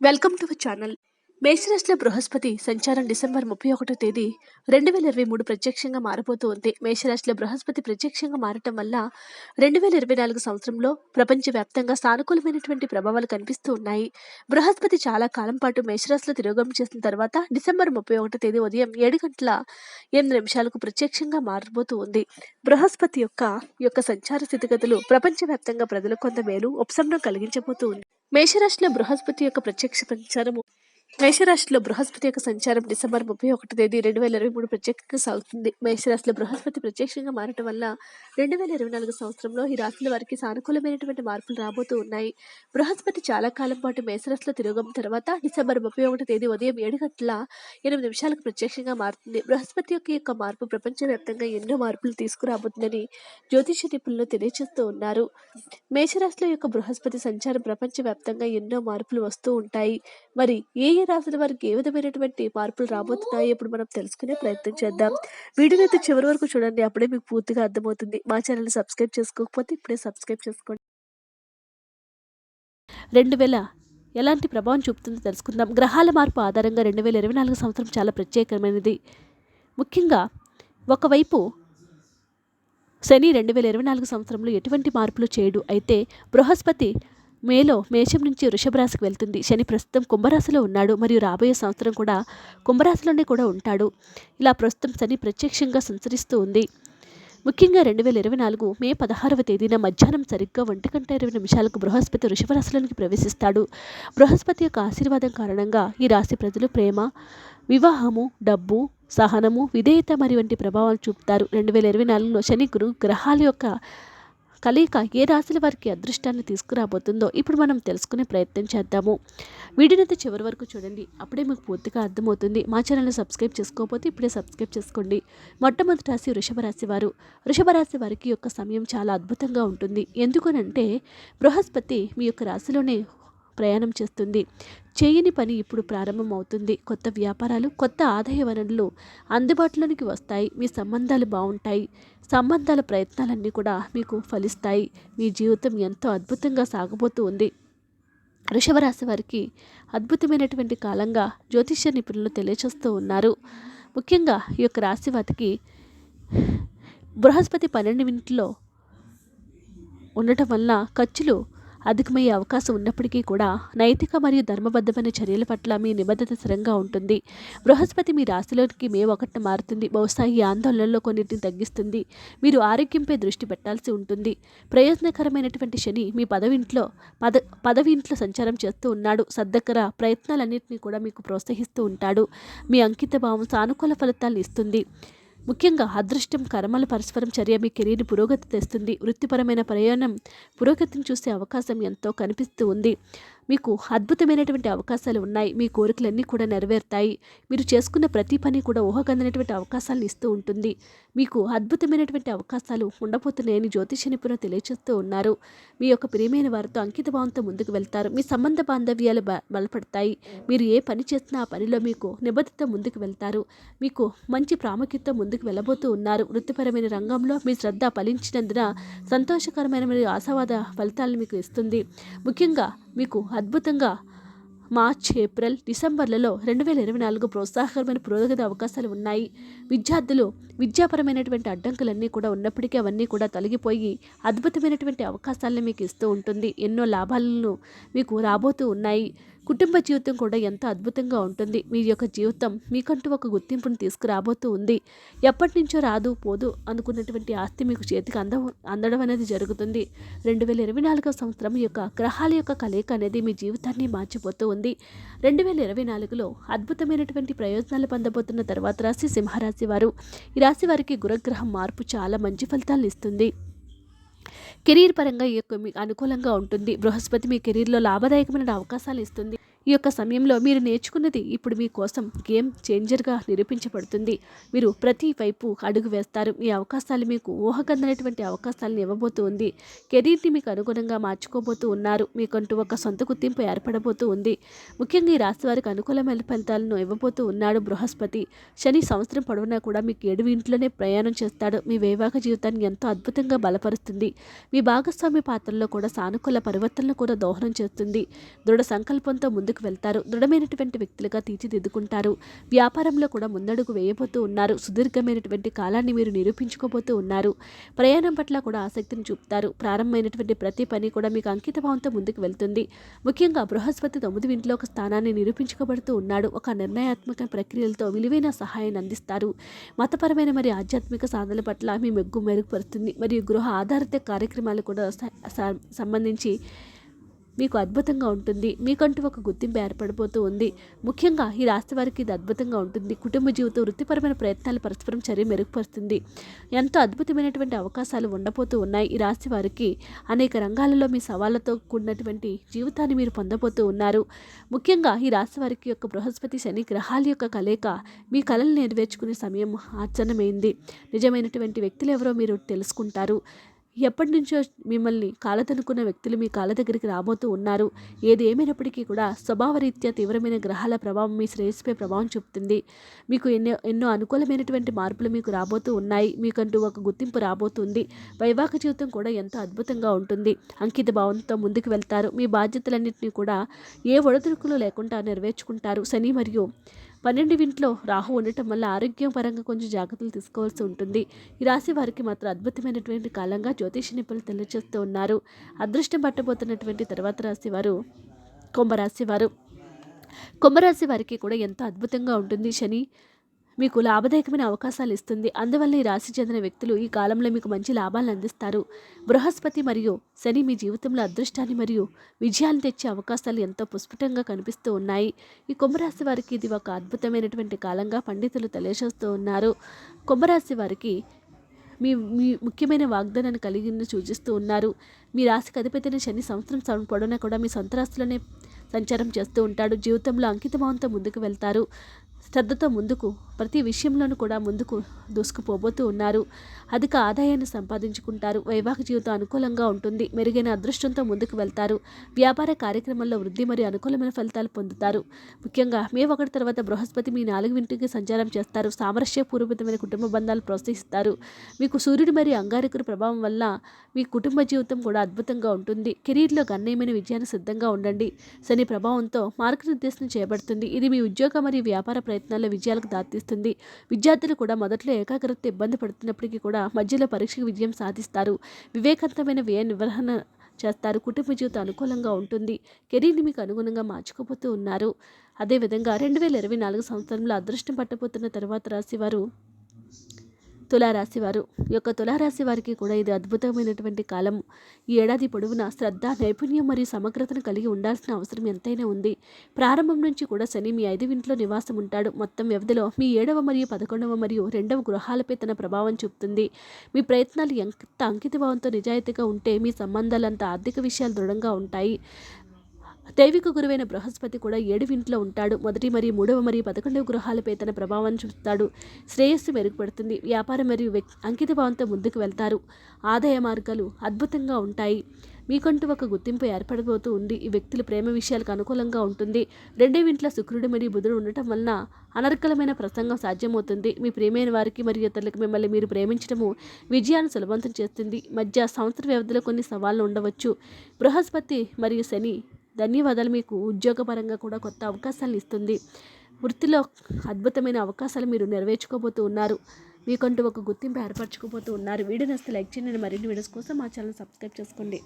Welcome to channel. మేషరాశిలో బృహస్పతి సంచారం December ముప్పై ఒకటో తేదీ రెండు వేల ఇరవై మూడు ప్రత్యక్షంగా మారబోతూ ఉంది. మేషరాశిలో బృహస్పతి ప్రత్యక్షంగా మారటం వల్ల రెండు వేల ఇరవై నాలుగు సంవత్సరంలో ప్రపంచవ్యాప్తంగా సానుకూలమైనటువంటి ప్రభావాలు కనిపిస్తూ ఉన్నాయి. బృహస్పతి చాలా కాలం పాటు మేషరాశిలో తిరోగమనం చేసిన తర్వాత డిసెంబర్ ముప్పై ఒకటో తేదీ ఉదయం ఏడు గంటల ఎనిమిది నిమిషాలకు ప్రత్యక్షంగా మారబోతూ ఉంది. బృహస్పతి యొక్క యొక్క సంచార స్థితిగతులు ప్రపంచవ్యాప్తంగా ప్రజలకు కొంత మేలు ఉపశమనం కలిగించబోతూ ఉంది. మేషరాశిలో బృహస్పతి యొక్క ప్రత్యక్ష సంచారము మేషరాశిలో బృహస్పతి యొక్క సంచారం డిసెంబర్ ముప్పై ఒకటి తేదీ రెండు వేల ఇరవై మూడు ప్రత్యేకంగా సాగుతుంది. మేషరాశిలో బృహస్పతి ప్రత్యక్షంగా మారటం వల్ల రెండు వేల ఇరవై నాలుగు సంవత్సరంలో ఈ రాశుల వారికి సానుకూలమైనటువంటి మార్పులు రాబోతూ ఉన్నాయి. బృహస్పతి చాలా కాలం పాటు మేషరాశిలో తిరగం తర్వాత డిసెంబర్ ముప్పై ఒకటి తేదీ ఉదయం ఏడు గంటల ఎనిమిది నిమిషాలకు ప్రత్యక్షంగా మారుతుంది. బృహస్పతి యొక్క యొక్క మార్పు ప్రపంచవ్యాప్తంగా ఎన్నో మార్పులు తీసుకురాబోతుందని జ్యోతిష నిపుణులు తెలియజేస్తూ ఉన్నారు. మేషరాశిలో యొక్క బృహస్పతి సంచారం ప్రపంచవ్యాప్తంగా ఎన్నో మార్పులు వస్తూ ఉంటాయి. మరి ఏ ఏ రాశుల వారికి ఏ విధమైనటువంటి మార్పులు రాబోతున్నాయి ఇప్పుడు మనం తెలుసుకునే ప్రయత్నం చేద్దాం. వీడియోని అయితే చివరి వరకు చూడండి అప్పుడే మీకు పూర్తిగా అర్థమవుతుంది. మా ఛానల్ సబ్స్క్రైబ్ చేసుకోకపోతే ఇప్పుడే సబ్స్క్రైబ్ చేసుకోండి. రెండు వేల ఎలాంటి ప్రభావం చూపుతుందో తెలుసుకుందాం. గ్రహాల మార్పు ఆధారంగా రెండు వేల ఇరవై నాలుగు సంవత్సరం చాలా ప్రత్యేకమైనది. ముఖ్యంగా ఒకవైపు శని రెండు వేల ఇరవై నాలుగు సంవత్సరంలో ఎటువంటి మార్పులు చేయడు. అయితే బృహస్పతి మేలో మేషం నుంచి వృషభరాశికి వెళ్తుంది. శని ప్రస్తుతం కుంభరాశిలో ఉన్నాడు. మరియు రాబోయే సంవత్సరం కూడా కుంభరాశిలోనే కూడా ఉంటాడు. ఇలా ప్రస్తుతం శని ప్రత్యక్షంగా సంచరిస్తూ ఉంది. ముఖ్యంగా రెండు వేల ఇరవై నాలుగు మే పదహారవ తేదీన మధ్యాహ్నం సరిగ్గా ఒంటి గంట ఇరవై నిమిషాలకు బృహస్పతి వృషభరాశిలోనికి ప్రవేశిస్తాడు. బృహస్పతి యొక్క ఆశీర్వాదం కారణంగా ఈ రాశి ప్రజలు ప్రేమ వివాహము డబ్బు సహనము విధేయత మరి వంటి ప్రభావాలు చూపుతారు. రెండు వేల ఇరవై నాలుగులో శని గురు గ్రహాల యొక్క కలయిక ఏ రాశుల వారికి అదృష్టాన్ని తీసుకురాబోతుందో ఇప్పుడు మనం తెలుసుకునే ప్రయత్నం చేద్దాము. వీడియోనైతే చివరి వరకు చూడండి. అప్పుడే మీకు పూర్తిగా అర్థమవుతుంది. మా ఛానల్ని సబ్స్క్రైబ్ చేసుకోకపోతే ఇప్పుడే సబ్స్క్రైబ్ చేసుకోండి. మొట్టమొదటి రాశి వృషభ రాశి వారు. వృషభ రాశి వారికి యొక్క సమయం చాలా అద్భుతంగా ఉంటుంది. ఎందుకనంటే బృహస్పతి మీ యొక్క రాశిలోనే ప్రయాణం చేస్తుంది. చేయని పని ఇప్పుడు ప్రారంభమవుతుంది. కొత్త వ్యాపారాలు కొత్త ఆదాయ వనరులు అందుబాటులోనికి వస్తాయి. మీ సంబంధాలు బాగుంటాయి. సంబంధాల ప్రయత్నాలన్నీ కూడా మీకు ఫలిస్తాయి. మీ జీవితం ఎంతో అద్భుతంగా సాగబోతూ ఉంది. వృషభరాశి వారికి అద్భుతమైనటువంటి కాలంగా జ్యోతిష్య నిపుణులు తెలియచేస్తూ ఉన్నారు. ముఖ్యంగా ఈ యొక్క రాశి వారికి బృహస్పతి పన్నెండు మినిట్లో ఉండటం వల్ల ఖర్చులు అధికమయ్యే అవకాశం ఉన్నప్పటికీ కూడా నైతిక మరియు ధర్మబద్ధమైన చర్యల పట్ల మీ నిబద్ధత స్థిరంగా ఉంటుంది. బృహస్పతి మీ రాశిలోకి మే ఒకటి మారుతుంది. బహుశా ఈ ఆందోళనలో కొన్నిటిని తగ్గిస్తుంది. మీరు ఆరోగ్యంపై దృష్టి పెట్టాల్సి ఉంటుంది. ప్రయోజనకరమైనటువంటి శని మీ పదవింట్లో పద పదవి ఇంట్లో సంచారం చేస్తూ ఉన్నాడు. సద్దగ్గర ప్రయత్నాలన్నింటినీ కూడా మీకు ప్రోత్సహిస్తూ ఉంటాడు. మీ అంకిత భావం సానుకూల ఫలితాలను ఇస్తుంది. ముఖ్యంగా అదృష్టం కర్మల పరస్పరం చర్య మీ కెరీర్ పురోగతి తెస్తుంది. వృత్తిపరమైన ప్రయాణం పురోగతిని చూసే అవకాశం ఎంతో కనిపిస్తూ ఉంది. మీకు అద్భుతమైనటువంటి అవకాశాలు ఉన్నాయి. మీ కోరికలన్నీ కూడా నెరవేరుతాయి. మీరు చేసుకున్న ప్రతి పని కూడా ఊహకందినటువంటి అవకాశాలను ఇస్తూ ఉంటుంది. మీకు అద్భుతమైనటువంటి అవకాశాలు ఉండబోతున్నాయని జ్యోతిష నిపుణులు తెలియజేస్తూ ఉన్నారు. మీ యొక్క ప్రియమైన వారితో అంకిత భావంతో ముందుకు వెళ్తారు. మీ సంబంధ బాంధవ్యాలు బ బలపడతాయి. మీరు ఏ పని చేసినా ఆ పనిలో మీకు నిబద్ధత ముందుకు వెళ్తారు. మీకు మంచి ప్రాముఖ్యత ముందుకు వెళ్ళబోతూ ఉన్నారు. వృత్తిపరమైన రంగంలో మీ శ్రద్ధ ఫలించినందున సంతోషకరమైన మరియు ఆశావాద ఫలితాలను మీకు ఇస్తుంది. ముఖ్యంగా మీకు అద్భుతంగా మార్చ్ ఏప్రిల్ డిసెంబర్లలో రెండు వేల ఇరవై నాలుగు ప్రోత్సాహకరమైన పురోగతి అవకాశాలు ఉన్నాయి. విద్యార్థులు విద్యాపరమైనటువంటి అడ్డంకులన్నీ కూడా ఉన్నప్పటికీ అవన్నీ కూడా తొలగిపోయి అద్భుతమైనటువంటి అవకాశాలను మీకు ఇస్తూ ఉంటుంది. ఎన్నో లాభాలను మీకు రాబోతూ ఉన్నాయి. కుటుంబ జీవితం కూడా ఎంతో అద్భుతంగా ఉంటుంది. మీ యొక్క జీవితం మీకంటూ ఒక గుర్తింపును తీసుకురాబోతూ ఉంది. ఎప్పటి నుంచో రాదు పోదు అనుకున్నటువంటి ఆస్తి మీకు చేతికి అంద అందడం అనేది జరుగుతుంది. రెండు వేల ఇరవై నాలుగో సంవత్సరం యొక్క గ్రహాల యొక్క కలయిక అనేది మీ జీవితాన్ని మార్చిపోతూ ఉంది. రెండు వేల ఇరవై నాలుగులో అద్భుతమైనటువంటి ప్రయోజనాలు పొందబోతున్న తర్వాత రాశి సింహరాశి వారు. ఈ రాశి వారికి గురగ్రహం మార్పు చాలా మంచి ఫలితాలను ఇస్తుంది. కెరీర్ పరంగా ఈ యొక్క మీకు అనుకూలంగా ఉంటుంది. బృహస్పతి మీ కెరీర్లో లాభదాయకమైన అవకాశాలు ఇస్తుంది. ఈ యొక్క సమయంలో మీరు నేర్చుకున్నది ఇప్పుడు మీ కోసం గేమ్ చేంజర్గా నిరూపించబడుతుంది. మీరు ప్రతి వైపు అడుగు వేస్తారు. ఈ అవకాశాలు మీకు ఊహకందనటువంటి అవకాశాలను ఇవ్వబోతూ ఉంది. కెరీర్ని మీకు అనుగుణంగా మార్చుకోబోతూ ఉన్నారు. మీకంటూ ఒక సొంత గుర్తింపు ఏర్పడబోతూ ఉంది. ముఖ్యంగా ఈ రాశి వారికి అనుకూలమైన ఫలితాలను ఇవ్వబోతూ ఉన్నాడు బృహస్పతి. శని సంవత్సరం పొడవునా కూడా మీకు ఏడు ఇంట్లోనే ప్రయాణం చేస్తాడు. మీ వైవాహిక జీవితాన్ని ఎంతో అద్భుతంగా బలపరుస్తుంది. మీ భాగస్వామి పాత్రలో కూడా సానుకూల పరివర్తనలు కూడా దోహదం చేస్తుంది. దృఢ సంకల్పంతో ముందుకు ముందుకు వెళ్తారు. దృఢమైనటువంటి వ్యక్తులుగా తీర్చిదిద్దుకుంటారు. వ్యాపారంలో కూడా ముందడుగు వేయబోతూ ఉన్నారు. సుదీర్ఘమైనటువంటి కాలాన్ని మీరు నిరూపించుకోబోతూ ఉన్నారు. ప్రయాణం పట్ల కూడా ఆసక్తిని చూపుతారు. ప్రారంభమైనటువంటి ప్రతి పని కూడా మీకు అంకిత భావంతో ముందుకు వెళ్తుంది. ముఖ్యంగా బృహస్పతి తొమ్మిది ఇంట్లో ఒక స్థానాన్ని నిరూపించుకోబడుతూ ఉన్నాడు. ఒక నిర్ణయాత్మక ప్రక్రియలతో విలువైన సహాయాన్ని అందిస్తారు. మతపరమైన మరి ఆధ్యాత్మిక సాధనల పట్ల మీ మెగ్గు మెరుగుపరుస్తుంది మరియు గృహ ఆధారిత కార్యక్రమాలు కూడా సంబంధించి మీకు అద్భుతంగా ఉంటుంది. మీకంటూ ఒక గుర్తింపు ఏర్పడిపోతూ ఉంది. ముఖ్యంగా ఈ రాశి వారికి ఇది అద్భుతంగా ఉంటుంది. కుటుంబ జీవితం వృత్తిపరమైన ప్రయత్నాలు పరస్పరం చర్య మెరుగుపరుస్తుంది. ఎంతో అద్భుతమైనటువంటి అవకాశాలు ఉండబోతూ ఉన్నాయి. ఈ రాశి వారికి అనేక రంగాలలో మీ సవాళ్ళతో కూడినటువంటి జీవితాన్ని మీరు పొందబోతూ ఉన్నారు. ముఖ్యంగా ఈ రాశి వారికి యొక్క బృహస్పతి శని గ్రహాల యొక్క కలయిక మీ కళలు నెరవేర్చుకునే సమయం ఆచరణమైంది. నిజమైనటువంటి వ్యక్తులు ఎవరో మీరు తెలుసుకుంటారు. ఎప్పటి నుంచో మిమ్మల్ని కాలతనుకున్న వ్యక్తులు మీ కాళ్ళ దగ్గరికి రాబోతూ ఉన్నారు. ఏది ఏమైనప్పటికీ కూడా స్వభావరీత్యా తీవ్రమైన గ్రహాల ప్రభావం మీ శ్రేయస్సుపై ప్రభావం చూపుతుంది. మీకు ఎన్నో ఎన్నో అనుకూలమైనటువంటి మార్పులు మీకు రాబోతూ ఉన్నాయి. మీకంటూ ఒక గుర్తింపు రాబోతుంది. వైవాహిక జీవితం కూడా ఎంతో అద్భుతంగా ఉంటుంది. అంకిత భావంతో ముందుకు వెళ్తారు. మీ బాధ్యతలన్నింటినీ కూడా ఏ ఒడదుడుకులు లేకుండా నెరవేర్చుకుంటారు. శని మరియు పన్నెండు ఇంట్లో రాహు ఉండటం వల్ల ఆరోగ్యం పరంగా కొంచెం జాగ్రత్తలు తీసుకోవాల్సి ఉంటుంది. ఈ రాశి వారికి మాత్రం అద్భుతమైనటువంటి కాలంగా జ్యోతిష నిపుణులు తెలియజేస్తూ ఉన్నారు. అదృష్టం పట్టబోతున్నటువంటి తర్వాత రాశి వారు కుంభరాశి వారు. కుంభరాశి వారికి కూడా ఎంతో అద్భుతంగా ఉంటుంది. శని మీకు లాభదాయకమైన అవకాశాలు ఇస్తుంది. అందువల్ల ఈ రాశి చెందిన వ్యక్తులు ఈ కాలంలో మీకు మంచి లాభాలను అందిస్తారు. బృహస్పతి మరియు శని మీ జీవితంలో అదృష్టాన్ని మరియు విజయాన్ని తెచ్చే అవకాశాలు ఎంతో పుష్పటంగా కనిపిస్తూ ఉన్నాయి. ఈ కుంభరాశి వారికి ఇది ఒక అద్భుతమైనటువంటి కాలంగా పండితులు తెలియజేస్తూ ఉన్నారు. కుంభరాశి వారికి మీ మీ ముఖ్యమైన వాగ్దానాన్ని కలిగి సూచిస్తూ ఉన్నారు. మీ రాశికి అధిపతిన శని సంవత్సరం సం- పొడవునా కూడా మీ సొంత రాశిలోనే సంచారం చేస్తూ ఉంటాడు. జీవితంలో అంకితభావంతో ముందుకు వెళ్తారు. శ్రద్ధతో ముందుకు ప్రతి విషయంలోనూ కూడా ముందుకు దూసుకుపోబోతూ ఉన్నారు. అధిక ఆదాయాన్ని సంపాదించుకుంటారు. వైవాహిక జీవితం అనుకూలంగా ఉంటుంది. మెరుగైన అదృష్టంతో ముందుకు వెళ్తారు. వ్యాపార కార్యక్రమాల్లో వృద్ధి మరియు అనుకూలమైన ఫలితాలు పొందుతారు. ముఖ్యంగా మే ఒకటి తర్వాత బృహస్పతి మీ నాలుగు ఇంటికి సంచారం చేస్తారు. సామరస్యపూర్వకమైన కుటుంబ బంధాలు ప్రోత్సహిస్తారు. మీకు సూర్యుడు మరియు అంగారకుడి ప్రభావం వల్ల మీ కుటుంబ జీవితం కూడా అద్భుతంగా ఉంటుంది. కెరీర్లో గణనీయమైన విజయాన్ని సిద్ధంగా ఉండండి. శని ప్రభావంతో మార్గనిర్దేశం చేయబడుతుంది. ఇది మీ ఉద్యోగ మరియు వ్యాపార ప్రయత్నాల్లో విజయాలకు దారితీస్తుంది. విద్యార్థులు కూడా మొదట్లో ఏకాగ్రత ఇబ్బంది పడుతున్నప్పటికీ కూడా మధ్యలో పరీక్షకు విజయం సాధిస్తారు. వివేకవంతమైన వ్యయ నిర్వహణ చేస్తారు. కుటుంబ జీవితం అనుకూలంగా ఉంటుంది. కెరీర్ని మీకు అనుగుణంగా మార్చుకోబోతూ ఉన్నారు. అదేవిధంగా రెండు వేల ఇరవై నాలుగు సంవత్సరంలో అదృష్టం పట్టబోతున్న తర్వాత రాశివారు తులారాశి వారు ఈ యొక్క తులారాశి వారికి కూడా ఇది అద్భుతమైనటువంటి కాలం. ఈ ఏడాది పొడవునా శ్రద్ధ నైపుణ్యం మరియు సమగ్రతను కలిగి ఉండాల్సిన అవసరం ఎంతైనా ఉంది. ప్రారంభం నుంచి కూడా శని మీ ఐదు ఇంట్లో నివాసం ఉంటాడు. మొత్తం వ్యవధిలో మీ ఏడవ మరియు పదకొండవ మరియు రెండవ గృహాలపై తన ప్రభావం చూపుతుంది. మీ ప్రయత్నాలు ఎంత అంకితభావంతో నిజాయితీగా ఉంటే మీ సంబంధాలంత ఆర్థిక విషయాలు దృఢంగా ఉంటాయి. దైవిక గురువైన బృహస్పతి కూడా ఏడు ఇంట్లో ఉంటాడు. మొదటి మరియు మూడవ మరియు పదకొండవ గృహాలపై తన ప్రభావాన్ని చూపుతాడు. శ్రేయస్సు మెరుగుపడుతుంది. వ్యాపారం మరియు అంకిత భావంతో ముందుకు వెళ్తారు. ఆదాయ మార్గాలు అద్భుతంగా ఉంటాయి. మీకంటూ ఒక గుర్తింపు ఏర్పడబోతూ ఉంది. ఈ వ్యక్తుల ప్రేమ విషయాలకు అనుకూలంగా ఉంటుంది. రెండే ఇంట్లో శుక్రుడు మరియు బుధుడు ఉండటం వలన అనర్కలమైన ప్రసంగం సాధ్యమవుతుంది. మీ ప్రేమైన వారికి మరియు ఇతరులకు మిమ్మల్ని మీరు ప్రేమించడము విజయాన్ని సులభంతం చేస్తుంది. మధ్య సంవత్సర వ్యవధిలో కొన్ని సవాళ్ళు ఉండవచ్చు. బృహస్పతి మరియు శని ధన్యవాదాలు. మీకు ఉద్యోగపరంగా కూడా కొత్త అవకాశాలను ఇస్తుంది. వృత్తిలో అద్భుతమైన అవకాశాలు మీరు నెరవేర్చుకోబోతూ ఉన్నారు. మీకంటూ ఒక గుర్తింపు ఏర్పరచుకోబోతూ ఉన్నారు. వీడియో నస్తే లైక్ చేయండి. మరిన్ని వీడియోస్ కోసం మా ఛానల్ సబ్స్క్రైబ్ చేసుకోండి.